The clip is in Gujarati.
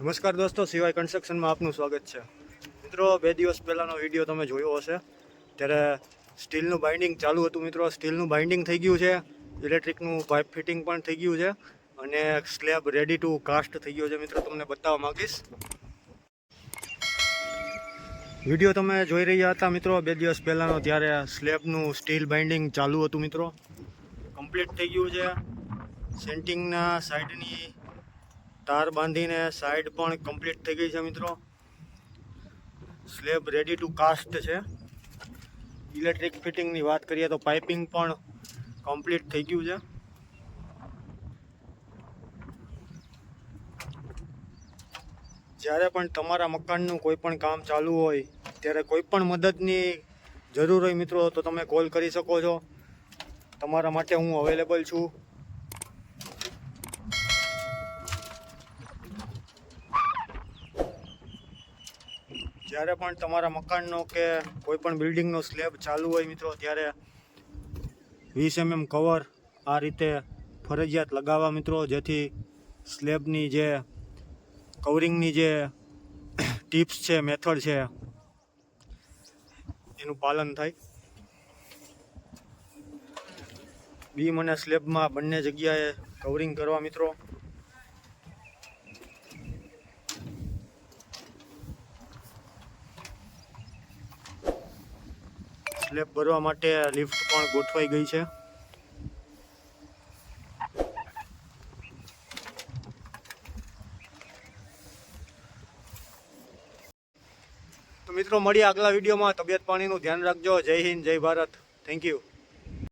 નમસ્કાર દોસ્તો, સિવાય કન્સ્ટ્રક્શનમાં આપનું સ્વાગત છે. મિત્રો, બે દિવસ પહેલાંનો વીડિયો તમે જોયો હશે. ત્યારે સ્ટીલનું બાઇન્ડિંગ ચાલુ હતું મિત્રો. સ્ટીલનું બાઇન્ડિંગ થઈ ગયું છે. ઇલેક્ટ્રિકનું પાઇપ ફિટિંગ પણ થઈ ગયું છે. અને સ્લેબ રેડી ટુ કાસ્ટ થઈ ગયો છે મિત્રો, તમને બતાવવા માગીશ. વીડિયો તમે જોઈ રહ્યા હતા મિત્રો, બે દિવસ પહેલાંનો, ત્યારે સ્લેબનું સ્ટીલ બાઇન્ડિંગ ચાલુ હતું મિત્રો. કમ્પ્લીટ થઈ ગયું છે. સેન્ટિંગના સાઈડની તાર બાંધીને સાઈડ પણ કમ્પ્લીટ થઈ ગઈ છે મિત્રો. સ્લેબ રેડી ટુ કાસ્ટ છે. ઇલેક્ટ્રિક ફિટિંગની વાત કરીએ તો પાઇપિંગ પણ કમ્પ્લીટ થઈ ગયું છે. જ્યારે પણ તમારા મકાનનું કોઈ પણ કામ ચાલુ હોય, ત્યારે કોઈ પણ મદદની જરૂર હોય મિત્રો, તો તમે કોલ કરી શકો છો. તમારા માટે હું અવેલેબલ છું. જ્યારે પણ તમારા મકાનનો કે કોઈ પણ બિલ્ડિંગનો સ્લેબ ચાલુ હોય મિત્રો, ત્યારે વીસ એમએમ કવર આ રીતે ફરજિયાત લગાવવા મિત્રો, જેથી સ્લેબની જે કવરિંગની જે ટિપ્સ છે, મેથડ છે, એનું પાલન થાય. બીમ અને સ્લેબમાં બંને જગ્યાએ કવરિંગ કરવા મિત્રો. સ્લેબ ભરવા માટે લિફ્ટ પણ ગોઠવાઈ ગઈ છે. તો મિત્રો, મળીએ આગલા વિડીયોમાં. તબિયત પાણીનું ધ્યાન રાખજો. જય હિન્દ, જય ભારત. Thank you